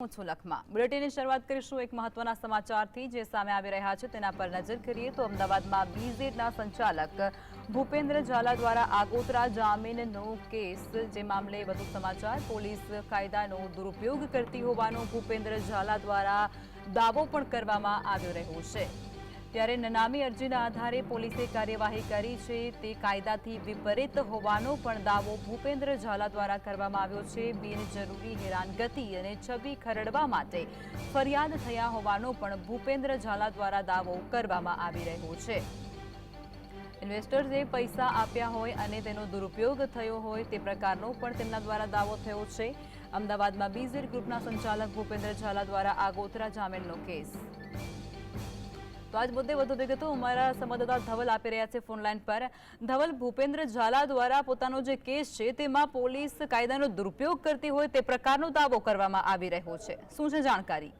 હું છું લખમાં. બુલેટિનની શરૂઆત કરીશું એક મહત્વના સમાચારથી જે સામે આવી રહ્યા છે તેના પર નજર કરીએ તો અમદાવાદમાં બીઝેડના સંચાલક ભૂપેન્દ્ર ઝાલા દ્વારા આગોતરા જામીનનો કેસ. જે મામલે વધુ સમાચાર, પોલીસ કાયદાનો દુરુપયોગ કરતી હોવાનો ભૂપેન્દ્ર ઝાલા દ્વારા દાવો પણ કરવામાં આવ્યો રહ્યો છે. ત્યારે નનામી અરજીના આધારે પોલીસે કાર્યવાહી કરી છે. તે કાયદાથી વિપરીત હોવાનો પણ દાવો ભૂપેન્દ્ર ઝાલા દ્વારા કરવામાં આવ્યો છે. બિનજરૂરી હેરાનગતિ અને છબી ખરડવા માટે ફરિયાદ થયા હોવાનો પણ ભૂપેન્દ્ર ઝાલા દ્વારા દાવો કરવામાં આવી રહ્યો છે. ઇન્વેસ્ટર્સે પૈસા આપ્યા હોય અને તેનો દુરુપયોગ થયો હોય તે પ્રકારનો પણ તેમના દ્વારા દાવો થયો છે. અમદાવાદમાં બીઝેડ ગ્રુપના સંચાલક ભૂપેન્દ્ર ઝાલા દ્વારા આગોતરા જામીનનો કેસ. તો આજ મુદ્દે વધુ વિગતો અમારા સંવાદદાતા ધવલ આપી રહ્યા છે ફોનલાઈન પર. ધવલ, ભૂપેન્દ્ર ઝાલા દ્વારા પોતાનો જે કેસ છે, તેમાં પોલીસ કાયદાનો દુરુપયોગ કરતી હોય તે પ્રકારનો દાવો કરવામાં આવી રહ્યો છે. શું છે જાણકારી?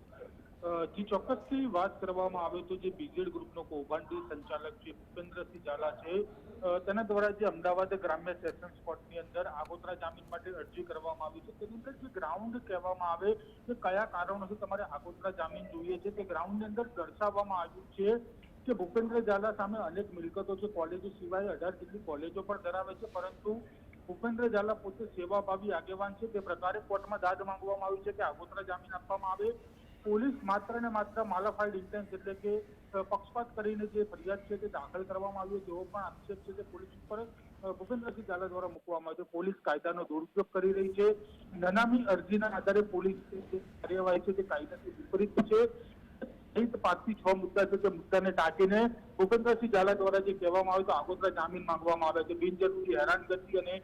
જી, ચોક્કસથી વાત કરવામાં આવે તો જે બીજેડ ગ્રુપનો કૌભાંડી સંચાલક છે ભૂપેન્દ્રસિંહ ઝાલા છે તેના દ્વારા જે અમદાવાદ ગ્રામ્ય સેશન્સ કોર્ટની અંદર આગોતરા જામીન માટે અરજી કરવામાં આવી છે. તેની અંદર જે ગ્રાઉન્ડ કહેવામાં આવે કે કયા કારણોથી તમારે આગોતરા જામીન જોઈએ છે તે ગ્રાઉન્ડની અંદર દર્શાવવામાં આવ્યું છે કે ભૂપેન્દ્ર ઝાલા સામે અનેક મિલકતો છે, કોલેજો સિવાય અઢાર જેટલી કોલેજો પણ ધરાવે છે, પરંતુ ભૂપેન્દ્ર ઝાલા પોતે સેવાભાવી આગેવાન છે. તે પ્રકારે કોર્ટમાં દાદ માંગવામાં આવ્યું છે કે આગોતરા જામીન આપવામાં આવે. પોલીસ માત્ર ને માત્ર માલાફાઈ ડિફેન્સ એટલે કે પક્ષપાત કરીને જે ફરિયાદ છે તે દાખલ કરવામાં આવ્યો તેવો પણ આક્ષેપ છે તે પોલીસ ઉપર ભૂપેન્દ્રસિંહ ઝાલા દ્વારા મૂકવામાં આવ્યો પોલીસ કાયદાનો દુરુપયોગ કરી રહી છે. નનામી અરજીના આધારે પોલીસ કાર્યવાહી છે તે કાયદાથી વિપરીત છે. સહિત પાંચથી છ મુદ્દા છે તે મુદ્દાને ટાંકીને ભૂપેન્દ્રસિંહ ઝાલા દ્વારા જે કહેવામાં આવે તો આગોતરા જામીન માંગવામાં આવે છે. બિનજરૂરી હેરાનગતિ અને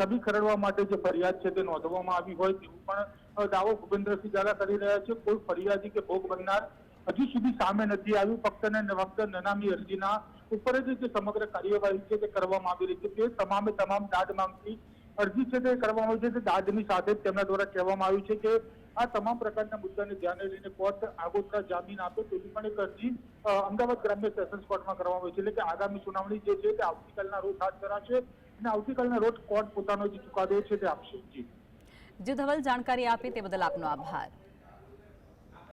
છબી ખરડવા માટે જે ફરિયાદ છે તે નોંધવામાં આવી હોય તેવું પણ દાવો ભૂપેન્દ્રસિંહ ઝાલા કરી રહ્યા છે. કોઈ ફરિયાદી કે ભોગ બનનાર હજુ સુધી સામે નથી આવ્યું. ફક્ત ને ફક્ત નનામી અરજીના ઉપર જ જે સમગ્ર કાર્યવાહી છે તે કરવામાં આવી રહી છે. તે તમામે તમામ દાદ માંગતી અરજી છે તે કરવામાં આવી છે. તે દાદની સાથે તેમના દ્વારા કહેવામાં આવ્યું છે કે આ તમામ પ્રકારના મુદ્દાને ધ્યાને લઈને કોર્ટ આગોતરા જામીન આપે તેવી પણ એક અરજી અમદાવાદ ગ્રામ્ય સેશન્સ કોર્ટમાં કરવામાં આવી છે. એટલે કે આગામી સુનાવણી જે છે તે આવતીકાલના રોજ હાથ ધરાશે. અને આવતીકાલના રોજ કોર્ટ પોતાનો જે ચુકાદો છે તે આપશે. જી. જે ધવલ જાણકારી આપી તે બદલ આપનો આભાર.